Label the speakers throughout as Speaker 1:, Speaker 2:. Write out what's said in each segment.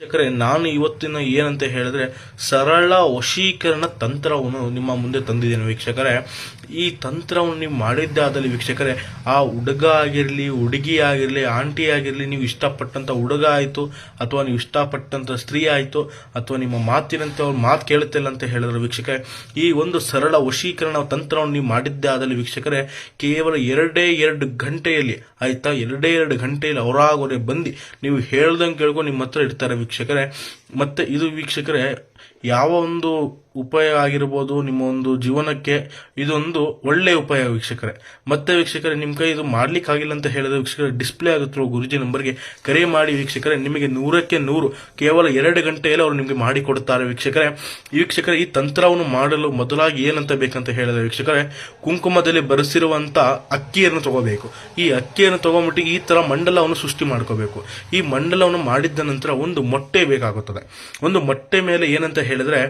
Speaker 1: ವೀಕ್ಷಕರೇ ನಾನು ಇವತ್ತಿನ ಏನಂತ ಹೇಳಿದ್ರೆ, ಸರಳ ವಶೀಕರಣ ತಂತ್ರವನ್ನು ನಿಮ್ಮ ಮುಂದೆ ತಂದಿದ್ದೇನೆ ವೀಕ್ಷಕರೇ. ಈ ತಂತ್ರವನ್ನು ನೀವು ಮಾಡಿದ್ದಾದಲ್ಲಿ ವೀಕ್ಷಕರೇ, ಆ ಹುಡುಗ ಆಗಿರಲಿ, ಹುಡುಗಿ ಆಗಿರಲಿ, ಆಂಟಿ ಆಗಿರಲಿ, ನೀವು ಇಷ್ಟಪಟ್ಟಂಥ ಹುಡುಗ ಆಯಿತು, ಅಥವಾ ನೀವು ಇಷ್ಟಪಟ್ಟಂಥ ಸ್ತ್ರೀ ಆಯಿತು, ಅಥವಾ ನಿಮ್ಮ ಮಾತಿನಂತೆ ಅವ್ರು ಮಾತು ಕೇಳುತ್ತಿಲ್ಲ ಅಂತ ಹೇಳಿದ್ರು ವೀಕ್ಷಕರೇ, ಈ ಒಂದು ಸರಳ ವಶೀಕರಣ ತಂತ್ರವನ್ನು ನೀವು ಮಾಡಿದ್ದಾದಲ್ಲಿ ವೀಕ್ಷಕರೇ, ಕೇವಲ ಎರಡೇ ಎರಡು ಗಂಟೆಯಲ್ಲಿ, ಆಯಿತಾ, ಎರಡೇ ಎರಡು ಗಂಟೆಯಲ್ಲಿ ಅವರಾಗೋರೆ ಬಂದು ನೀವು ಹೇಳ್ದಂಗೆ ಕೇಳ್ಕೊಂಡು ನಿಮ್ಮ ಹತ್ರ ಇರ್ತಾರೆ ವೀಕ್ಷಕರೇ ಮತ್ತೆ ಇದು ವೀಕ್ಷಕರೇ ಯಾವ ಒಂದು ಉಪಾಯ ಆಗಿರ್ಬೋದು, ನಿಮ್ಮ ಒಂದು ಜೀವನಕ್ಕೆ ಇದೊಂದು ಒಳ್ಳೆ ಉಪಾಯ ವೀಕ್ಷಕರೇ. ಮತ್ತೆ ವೀಕ್ಷಕರೇ, ನಿಮ್ಮ ಕೈ ಇದು ಮಾಡ್ಲಿಕ್ಕೆ ಆಗಿಲ್ಲ ಅಂತ ಹೇಳಿದ ವೀಕ್ಷಕರೇ ಡಿಸ್ಪ್ಲೇ ಆಗುತ್ತಿರುವ ಗುರುಜಿ ನಂಬರ್ಗೆ ಕರೆ ಮಾಡಿ ವೀಕ್ಷಕರೇ, ನಿಮಗೆ ನೂರಕ್ಕೆ ನೂರು, ಕೇವಲ ಎರಡು ಗಂಟೆಯಲ್ಲಿ ಅವರು ನಿಮಗೆ ಮಾಡಿಕೊಡುತ್ತಾರೆ ವೀಕ್ಷಕರೇ. ವೀಕ್ಷಕರೇ, ಈ ತಂತ್ರವನ್ನು ಮಾಡಲು ಮೊದಲಾಗಿ ಏನಂತ ಬೇಕಂತ ಹೇಳಿದ ವೀಕ್ಷಕರೇ, ಕುಂಕುಮದಲ್ಲಿ ಬರೆಸಿರುವಂಥ ಅಕ್ಕಿಯನ್ನು ತಗೋಬೇಕು. ಈ ಅಕ್ಕಿಯನ್ನು ತಗೊಂಬಿಟ್ಟು ಈ ತರ ಮಂಡಲವನ್ನು ಸೃಷ್ಟಿ ಮಾಡ್ಕೋಬೇಕು. ಈ ಮಂಡಲವನ್ನು ಮಾಡಿದ ನಂತರ ಒಂದು ಮೊಟ್ಟೆ ಬೇಕಾಗುತ್ತದೆ. ಒಂದು ಮೊಟ್ಟೆ ಮೇಲೆ ಏನಂತ ಹೇಳಿದ್ರೆ,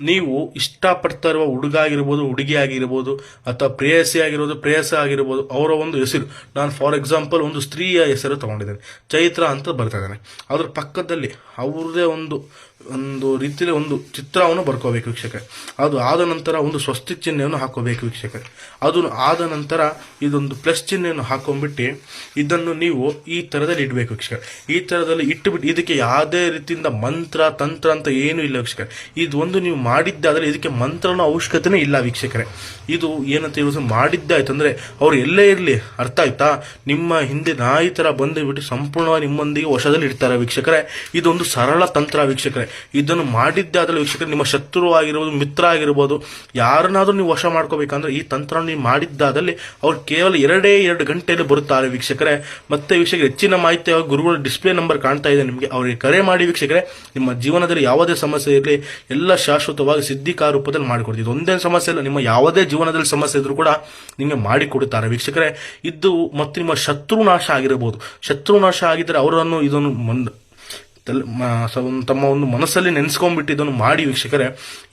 Speaker 1: ನೀವು ಇಷ್ಟಪಡ್ತಾ ಇರುವ ಹುಡುಗ ಆಗಿರ್ಬೋದು ಹುಡುಗಿ ಆಗಿರ್ಬೋದು ಅಥವಾ ಪ್ರೇಯಸಿ ಆಗಿರ್ಬೋದು ಪ್ರೇಯಸ ಆಗಿರ್ಬೋದು ಅವರ ಒಂದು ಹೆಸರು. ನಾನು ಫಾರ್ ಎಕ್ಸಾಂಪಲ್ ಒಂದು ಸ್ತ್ರೀಯ ಹೆಸರು ತಗೊಂಡಿದ್ದೇನೆ. ಚೈತ್ರ ಅಂತ ಬರ್ತಾ ಇದ್ದಾನೆ. ಅದ್ರ ಪಕ್ಕದಲ್ಲಿ ಅವ್ರದೇ ಒಂದು ಒಂದು ರೀತಿಯಲ್ಲಿ ಒಂದು ಚಿತ್ರವನ್ನು ಬರ್ಕೋಬೇಕು ವೀಕ್ಷಕರೇ. ಅದು ಆದ ನಂತರ ಒಂದು ಸ್ವಸ್ತಿ ಚಿಹ್ನೆಯನ್ನು ಹಾಕೋಬೇಕು ವೀಕ್ಷಕರೇ. ಅದು ಆದ ನಂತರ ಇದೊಂದು ಪ್ಲಸ್ ಚಿಹ್ನೆಯನ್ನು ಹಾಕೊಂಡ್ಬಿಟ್ಟು ಇದನ್ನು ನೀವು ಈ ತರದಲ್ಲಿ ಇಡಬೇಕು ವೀಕ್ಷಕರೇ. ಈ ತರದಲ್ಲಿ ಇಟ್ಟುಬಿಟ್ಟು ಇದಕ್ಕೆ ಯಾವುದೇ ರೀತಿಯಿಂದ ಮಂತ್ರ, ತಂತ್ರ ಅಂತ ಏನೂ ಇಲ್ಲ ವೀಕ್ಷಕರೇ. ಇದು ಒಂದು ನೀವು ಮಾಡಿದ್ದಾದರೆ ಇದಕ್ಕೆ ಮಂತ್ರನ ಅವಶ್ಯಕತೆನೇ ಇಲ್ಲ ವೀಕ್ಷಕರೇ. ಇದು ಏನಂತ ಹೇಳಿದ್ರೆ ಮಾಡಿದ್ದಾಯ್ತು ಅಂದ್ರೆ ಅವ್ರು ಎಲ್ಲೇ ಇರಲಿ, ಅರ್ಥ ಆಯ್ತಾ? ನಿಮ್ಮ ಹಿಂದೆ ನಾಯಿ ಥರ ಬಂದುಬಿಟ್ಟು ಸಂಪೂರ್ಣವಾಗಿ ನಿಮ್ಮೊಂದಿಗೆ ವಶದಲ್ಲಿ ಇಡ್ತಾರೆ ವೀಕ್ಷಕರೇ. ಇದೊಂದು ಸರಳ ತಂತ್ರ ವೀಕ್ಷಕರೇ. ಇದನ್ನು ಮಾಡಿದ್ದಾದ್ರೆ ವೀಕ್ಷಕರೇ ನಿಮ್ಮ ಶತ್ರು ಆಗಿರ್ಬೋದು, ಮಿತ್ರ ಆಗಿರ್ಬೋದು, ಯಾರನ್ನಾದರೂ ನೀವು ವಶ ಮಾಡ್ಕೋಬೇಕಂದ್ರೆ ಈ ತಂತ್ರ ನೀವು ಮಾಡಿದ್ದಾದಲ್ಲಿ ಅವ್ರು ಕೇವಲ ಎರಡೇ ಎರಡು ಗಂಟೆಯಲ್ಲಿ ಬರುತ್ತಾರೆ ವೀಕ್ಷಕರೇ. ಮತ್ತೆ ವೀಕ್ಷಕರು, ಹೆಚ್ಚಿನ ಮಾಹಿತಿ ಗುರುಗಳ ಡಿಸ್ಪ್ಲೇ ನಂಬರ್ ಕಾಣ್ತಾ ಇದೆ ನಿಮಗೆ. ಅವರಿಗೆ ಕರೆ ಮಾಡಿ ವೀಕ್ಷಕರೇ. ನಿಮ್ಮ ಜೀವನದಲ್ಲಿ ಯಾವುದೇ ಸಮಸ್ಯೆ ಇರಲಿ ಎಲ್ಲ ಶಾಶ್ವತವಾಗಿ ಸಿದ್ಧಿಕಾ ರೂಪದಲ್ಲಿ ಮಾಡಿಕೊಡ್ತೀವಿ ಒಂದೇ ಸಮಸ್ಯೆ ಇಲ್ಲ ನಿಮ್ಮ ಯಾವುದೇ ಜೀವನದಲ್ಲಿ ಸಮಸ್ಯೆ ಇದ್ರೂ ಕೂಡ ನಿಮಗೆ ಮಾಡಿಕೊಡುತ್ತಾರೆ ವೀಕ್ಷಕರೇ. ಇದ್ದು ಮತ್ತು ನಿಮ್ಮ ಶತ್ರು ನಾಶ ಆಗಿರಬಹುದು. ಶತ್ರು ನಾಶ ಆಗಿದ್ದರೆ ಅವರನ್ನು ಇದನ್ನು ತಮ್ಮ ಒಂದು ಮನಸ್ಸಲ್ಲಿ ನೆನೆಸ್ಕೊಂಡ್ಬಿಟ್ಟು ಇದನ್ನು ಮಾಡಿ ವೀಕ್ಷಕರೇ,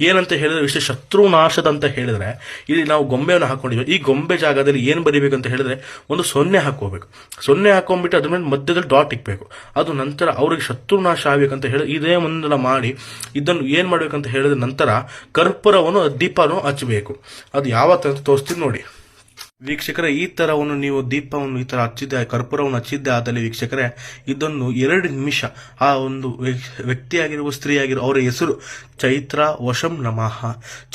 Speaker 1: ಏನಂತ ಹೇಳಿದ್ರೆ ವಿಷಯ ಶತ್ರು ನಾಶದ ಅಂತ ಹೇಳಿದ್ರೆ, ಇಲ್ಲಿ ನಾವು ಗೊಂಬೆಯನ್ನು ಹಾಕೊಂಡಿದ್ವಿ ಈ ಗೊಂಬೆ ಜಾಗದಲ್ಲಿ ಏನು ಅಂತ ಹೇಳಿದ್ರೆ, ಒಂದು ಸೊನ್ನೆ ಹಾಕೋಬೇಕು ಸೊನ್ನೆ ಹಾಕೊಂಡ್ಬಿಟ್ಟು ಅದ್ರ ಮೇಲೆ ಮಧ್ಯದಲ್ಲಿ ಡಾಟ್ ಇಕ್ಬೇಕು. ಅದು ನಂತರ ಅವ್ರಿಗೆ ಶತ್ರು ನಾಶ ಆಗ್ಬೇಕಂತ ಹೇಳಿ, ಇದೇ ಒಂದೆಲ್ಲ ಮಾಡಿ, ಇದನ್ನು ಏನು ಮಾಡ್ಬೇಕಂತ ಹೇಳಿದ ನಂತರ ಕರ್ಪೂರವನ್ನು, ದೀಪವನ್ನು ಹಚ್ಚಬೇಕು ಅದು ಯಾವತ್ತಂತ ತೋರಿಸ್ತೀನಿ ನೋಡಿ. ವೀಕ್ಷಕರೇ, ಈ ತರವನ್ನು ನೀವು ದೀಪವನ್ನು ಈ ತರ ಹಚ್ಚಿದ್ದೆ ಕರ್ಪೂರವನ್ನು ಹಚ್ಚಿದ್ದೆ, ಆದಲ್ಲಿ ವೀಕ್ಷಕರೇ ಇದನ್ನು ಎರಡು ನಿಮಿಷ, ಆ ಒಂದು ವ್ಯಕ್ತಿಯಾಗಿರುವ ಸ್ತ್ರೀಯಾಗಿರುವ ಅವರ ಹೆಸರು ಚೈತ್ರ ವಶಂ ನಮಃ,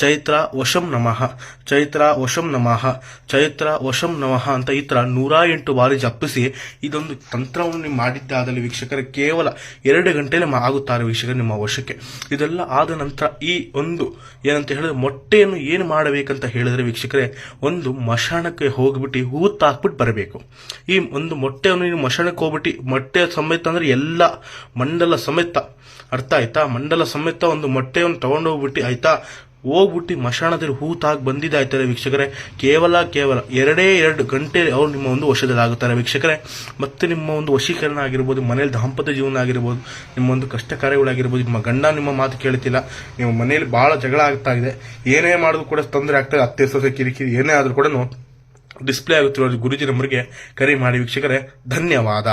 Speaker 1: ಚೈತ್ರ ವಶಂ ನಮಃ, ಚೈತ್ರ ವಶಂ ನಮಃ, ಚೈತ್ರ ವಶಂ ನಮಃ ಅಂತ ಈ ತರ ನೂರ ಎಂಟು ಬಾರಿ ಜಪಿಸಿ ಇದೊಂದು ತಂತ್ರವನ್ನು ನೀವು ಮಾಡಿದ್ದಾದಲ್ಲಿ ವೀಕ್ಷಕರೇ, ಕೇವಲ ಎರಡು ಗಂಟೆಯಲ್ಲಿ ಆಗುತ್ತಾರೆ ವೀಕ್ಷಕರು ನಿಮ್ಮ ವಶಕ್ಕೆ. ಇದೆಲ್ಲ ಆದ ನಂತರ ಈ ಒಂದು ಏನಂತ ಹೇಳಿದ್ರೆ ಮೊಟ್ಟೆಯನ್ನು ಏನು ಮಾಡಬೇಕಂತ ಹೇಳಿದ್ರೆ ವೀಕ್ಷಕರೇ, ಒಂದು ಮಶಾಣಕ್ಕೆ ಹೋಗ್ಬಿಟ್ಟು ಹೂತ್ ಹಾಕ್ಬಿಟ್ಟು ಬರಬೇಕು. ಈ ಒಂದು ಮೊಟ್ಟೆಯನ್ನು ನೀವು ಮಶಾಣಕ್ಕೆ ಹೋಗ್ಬಿಟ್ಟು ಮೊಟ್ಟೆ ಸಮೇತ ಅಂದ್ರೆ ಎಲ್ಲ ಮಂಡಲ ಸಮೇತ, ಅರ್ಥ ಆಯ್ತಾ? ಮಂಡಲ ಸಮೇತ ಒಂದು ಮೊಟ್ಟೆಯನ್ನು ತಗೊಂಡು ಹೋಗ್ಬಿಟ್ಟು ಆಯ್ತಾ? ಹೋಗ್ಬಿಟ್ಟು ಮಶಾಣದಲ್ಲಿ ಹೂ ತಾಕ್ ಬಂದಿದೆ ಆಯ್ತಾರೆ ವೀಕ್ಷಕರೇ. ಕೇವಲ ಕೇವಲ ಎರಡೇ ಎರಡು ಗಂಟೆ ಅವ್ರು ನಿಮ್ಮ ಒಂದು ವಶದಲ್ಲಿ ಆಗುತ್ತಾರೆ ವೀಕ್ಷಕರೇ. ಮತ್ತೆ ನಿಮ್ಮ ಒಂದು ವಶೀಕರಣ ಆಗಿರ್ಬೋದು, ಮನೇಲಿ ದಾಂಪತ್ಯ ಜೀವನ ಆಗಿರ್ಬೋದು, ನಿಮ್ಮ ಒಂದು ಕಷ್ಟ ಕಾರ್ಯಗಳಾಗಿರ್ಬೋದು, ನಿಮ್ಮ ಗಂಡ ನಿಮ್ಮ ಮಾತು ಕೇಳ್ತಿಲ್ಲ. ನಿಮ್ಮ ಮನೆಯಲ್ಲಿ ಬಹಳ ಜಗಳ ಆಗ್ತಾ ಇದೆ. ಏನೇ ಮಾಡಿದ್ರು ಕೂಡ ತೊಂದರೆ ಆಗ್ತದೆ ಅತ್ತೆ ಸೊಸೆ ಕಿರಿಕಿರಿ ಏನೇ ಆದರೂ ಕೂಡ ಡಿಸ್ಪ್ಲೇ ಆಗುತ್ತಿರುವ ಗುರುಜಿ ನಂಬರ್ಗೆ ಕರೆ ಮಾಡಿ ವೀಕ್ಷಕರೇ ಧನ್ಯವಾದ.